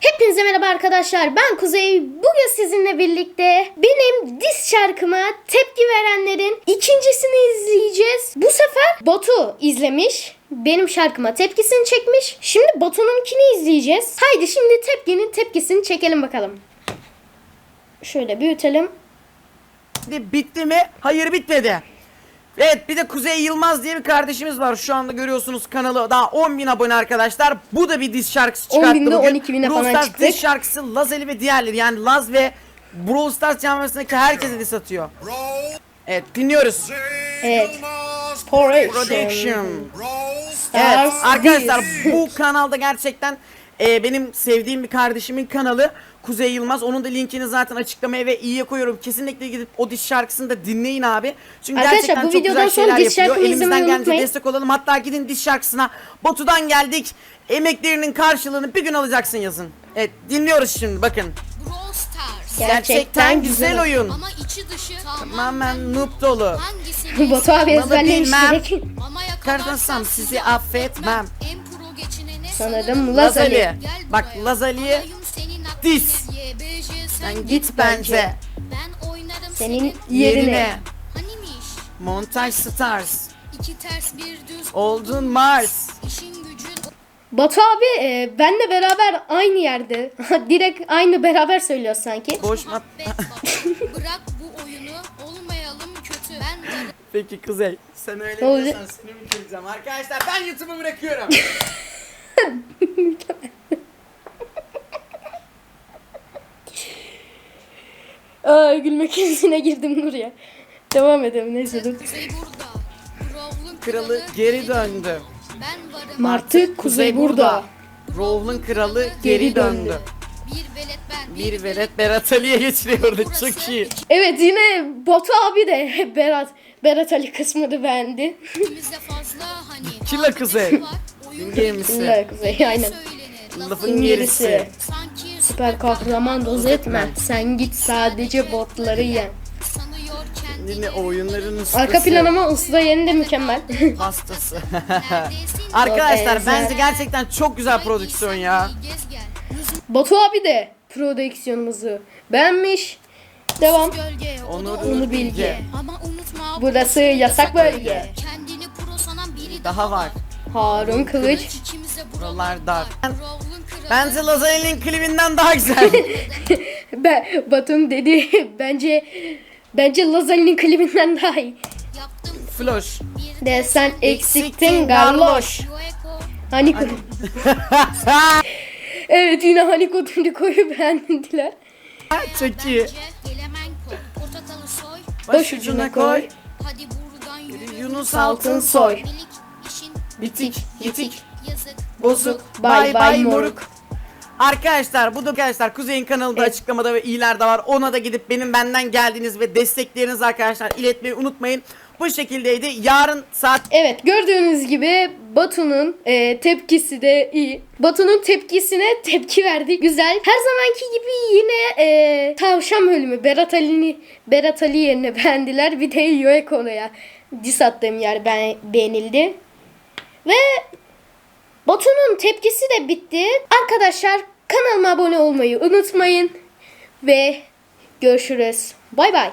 Hepinize merhaba arkadaşlar. Ben Kuzey. Bugün sizinle birlikte benim diz şarkıma tepki verenlerin ikincisini izleyeceğiz. Bu sefer Batu izlemiş. Benim şarkıma tepkisini çekmiş. Şimdi Batu'nunkini izleyeceğiz. Haydi şimdi tepkinin tepkisini çekelim bakalım. Şöyle büyütelim. Bitti mi? Hayır bitmedi. Evet bir de Kuzey Yılmaz diye bir kardeşimiz var. Şu anda görüyorsunuz kanalı daha 10.000 abone arkadaşlar. Bu da bir diz şarkısı 10.000'de çıkarttı bugün. 12.000'e Brawl falan Stars çıktık. diz şarkısı Lazeli ve diğerleri yani Laz ve Brawl Stars camiasındaki herkese diz atıyor. Evet dinliyoruz. Evet. Production. Production. Evet arkadaşlar bu kanalda gerçekten e, benim sevdiğim bir kardeşimin kanalı Kuzey Yılmaz. Onun da linkini zaten açıklamaya ve iyiye koyuyorum. Kesinlikle gidip o diş şarkısını da dinleyin abi. Çünkü Arkadaşlar, gerçekten bu çok videodan güzel sonra şeyler diş yapıyor. şarkımı Elimizden gelince unutmayın. destek olalım. Hatta gidin diş şarkısına. Batu'dan geldik. Emeklerinin karşılığını bir gün alacaksın yazın. Evet dinliyoruz şimdi bakın. Brawl Stars. Gerçekten Gerçekten, güzel güzel oyun. Ama içi dışı Tamamen noob dolu. Hangisini Batu abi Vallahi ezberlemiş bilmem. direkt. Ama Kardansam sizi affetmem. Sanırım Lazali. Lazali. Bak Lazali'ye diz. Sen git bence. Ben oynarım Senin yerine. Yerine. Hanimiş. Montaj Stars. İki ters bir düz. Oldun Mars. İşin gücün Batu abi e, benle beraber aynı yerde. Direkt aynı beraber söylüyor sanki. Koşma. bet bak. Bırak bu oyunu olmayalım kötü. Ben varım. Peki Kuzey. Sen öyle Ne oldu? diyorsan seni mi kıracağım? Arkadaşlar ben YouTube'u bırakıyorum. Aa, gülme krizine girdim Nurya. Devam edelim neyse dur. Kuzey burada. Brawl'un Kralı geri döndü. Ben varım. Martı Kuzey burada. Rovl'un kralı geri döndü. Bir velet ben. Bir velet Berat Ali'ye geçiriyordu. Çok iyi. Evet yine Batu abi de Berat Berat Ali kısmını beğendi. İkimizde fazla hani. Killa Kuzey. var, oyun Gemisi. Güzel Kuzey aynen. Lafın gerisi. Sanki Süper kahraman doz etme. Sen git sadece botları yen. sanıyor kendini. Yine oyunların ustası. Arka plan ama usta yeni de mükemmel. Hastası. Neredesin? Arkadaşlar Çok bence gerçekten çok güzel prodüksiyon ya. Gez. Batu abi de prodüksiyonumuzu beğenmiş. Devam. Gölge. Onur da Onur. Bilge. Ama unutma. Burası yasak bölge. Kendini pro sanan biri Daha var. Harun Kılıç. Buralar dar. Bence Lazali'nin klibinden daha güzel. Be, Batu'nun dediği bence bence Lazali'nin klibinden daha iyi. Yaptım. Floş. De sen eksiktin garloş. Hani Evet yine hani Diko'yu beğendiler. çok iyi. Başucuna koy. Hadi buradan yürü. Yunus Altın soy. Bitik, yitik, bozuk, Bay bay moruk. Arkadaşlar bu da arkadaşlar Kuzey'in kanalında Evet. açıklamada ve ileride var. Ona da gidip benim benden geldiğiniz ve destekleriniz arkadaşlar iletmeyi unutmayın. Bu şekildeydi. Yarın saat Evet gördüğünüz gibi Batu'nun e, tepkisi de iyi. Batu'nun tepkisine tepki verdik. Güzel. Her zamanki gibi yine e, tavşan bölümü Berat Ali'ni Berat Ali yerine beğendiler. Bir de Yoeko'ya dis attığım yer ben, beğenildi. Ve Batu'nun tepkisi de bitti. Arkadaşlar kanalıma abone olmayı unutmayın. Ve görüşürüz. Bay bay.